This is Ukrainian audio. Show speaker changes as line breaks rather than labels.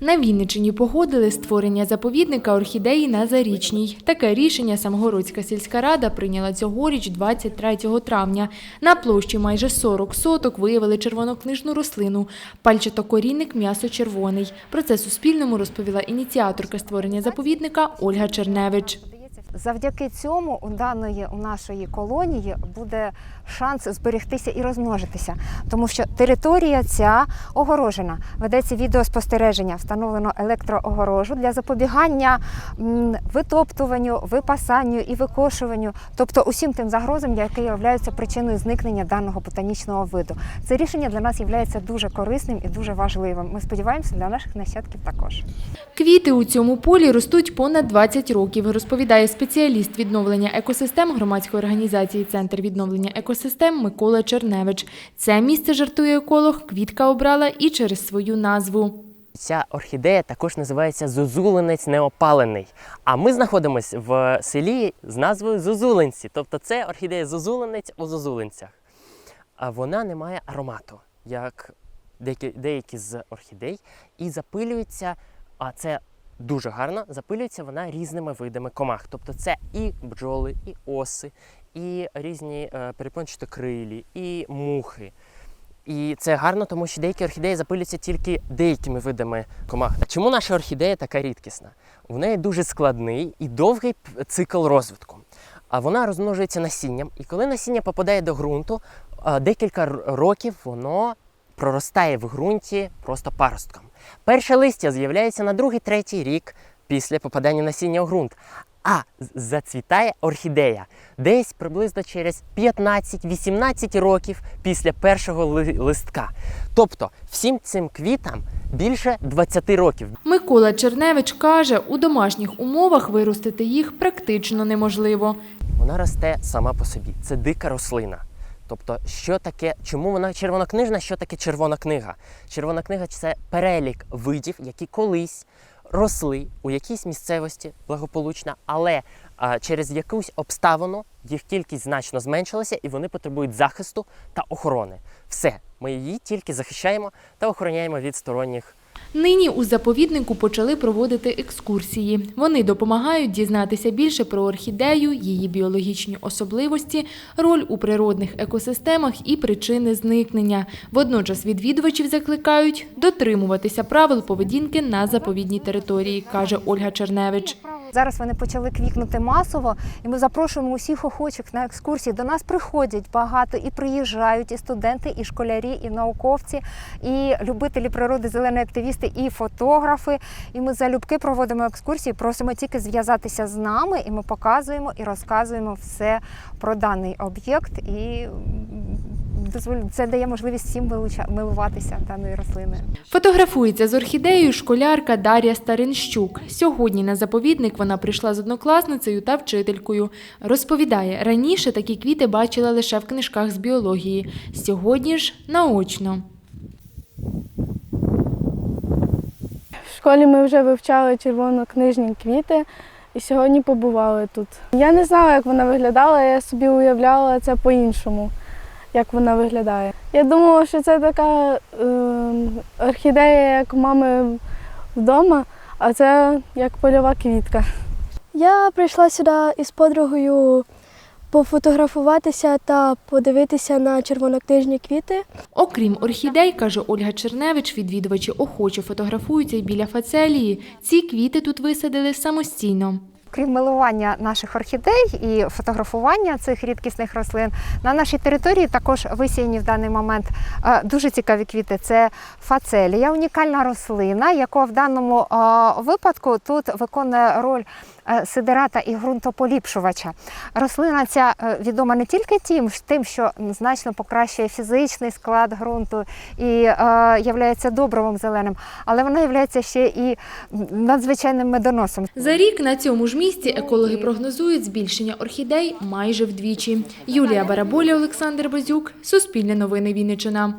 На Вінниччині погодили створення заповідника орхідеї на Зарічній. Таке рішення Самгородська сільська рада прийняла цьогоріч 23 травня. На площі майже 40 соток виявили червонокнижну рослину – пальчатокорінник м'ясо-червоний. Про це Суспільному розповіла ініціаторка створення заповідника Ольга Черневич.
Завдяки цьому у даної у нашої колонії буде шанс зберегтися і розмножитися, тому що територія ця огорожена. Ведеться відеоспостереження, встановлено електроогорожу для запобігання витоптуванню, випасанню і викошуванню, тобто усім тим загрозам, які являються причиною зникнення даного ботанічного виду. Це рішення для нас є дуже корисним і дуже важливим. Ми сподіваємося, для наших нащадків також.
Квіти у цьому полі ростуть понад 20 років, розповідає спеціаліст відновлення екосистем громадської організації Центр відновлення екосистем Микола Черневич. Це місце жартує еколог, квітка обрала і через свою назву.
Ця орхідея також називається зозулинець неопалений. А ми знаходимося в селі з назвою Зозулинці. Тобто це орхідея зозулинець у зозулинцях. А вона не має аромату, як деякі з орхідей, і запилюється, а це дуже гарно, запилюється вона різними видами комах. Тобто це і бджоли, і оси, і різні е, перепончатокрилі, і мухи. І це гарно, тому що деякі орхідеї запилюються тільки деякими видами комах. Чому наша орхідея така рідкісна? У неї дуже складний і довгий цикл розвитку. А вона розмножується насінням, і коли насіння попадає до ґрунту, декілька років воно проростає в ґрунті просто паростком. Перше листя з'являється на другий, третій рік після попадання насіння у ґрунт. А зацвітає орхідея десь приблизно через 15-18 років після першого ли- листка. Тобто всім цим квітам більше 20 років.
Микола Черневич каже, у домашніх умовах виростити їх практично неможливо.
Вона росте сама по собі. Це дика рослина. Тобто, що таке, чому вона червонокнижна, що таке червона книга? Червона книга це перелік видів, які колись росли у якійсь місцевості благополучна, але а, через якусь обставину їх кількість значно зменшилася і вони потребують захисту та охорони. Все, ми її тільки захищаємо та охороняємо від сторонніх
Нині у заповіднику почали проводити екскурсії. Вони допомагають дізнатися більше про орхідею, її біологічні особливості, роль у природних екосистемах і причини зникнення. Водночас відвідувачів закликають дотримуватися правил поведінки на заповідній території, каже Ольга Черневич.
Зараз вони почали квікнути масово, і ми запрошуємо усіх охочих на екскурсії. До нас приходять багато і приїжджають і студенти, і школярі, і науковці, і любителі природи, зелені активісти, і фотографи. І ми залюбки проводимо екскурсії. Просимо тільки зв'язатися з нами, і ми показуємо і розказуємо все про даний об'єкт. І це дає можливість всім милуватися даною рослиною.
Фотографується з орхідеєю школярка Дар'я Старинщук. Сьогодні на заповідник вона прийшла з однокласницею та вчителькою. Розповідає, раніше такі квіти бачила лише в книжках з біології. Сьогодні ж наочно.
В школі ми вже вивчали червонокнижні квіти і сьогодні побували тут. Я не знала, як вона виглядала, я собі уявляла це по-іншому, як вона виглядає. Я думала, що це така е, орхідея, як у мами вдома, а це як польова квітка.
Я прийшла сюди із подругою пофотографуватися та подивитися на червонокнижні квіти.
Окрім орхідей, каже Ольга Черневич, відвідувачі охоче фотографуються й біля фацелії. Ці квіти тут висадили самостійно.
Крім милування наших орхідей і фотографування цих рідкісних рослин, на нашій території також висіяні в даний момент е, дуже цікаві квіти. Це фацелія, унікальна рослина, яка в даному е, випадку тут виконує роль сидерата і ґрунтополіпшувача. Рослина ця е, відома не тільки тим, тим, що значно покращує фізичний склад ґрунту і е, являється добровим зеленим, але вона є ще і надзвичайним медоносом.
За рік на цьому ж місці екологи прогнозують збільшення орхідей майже вдвічі. Юлія Бараболя, Олександр Базюк, Суспільне новини Вінниччина.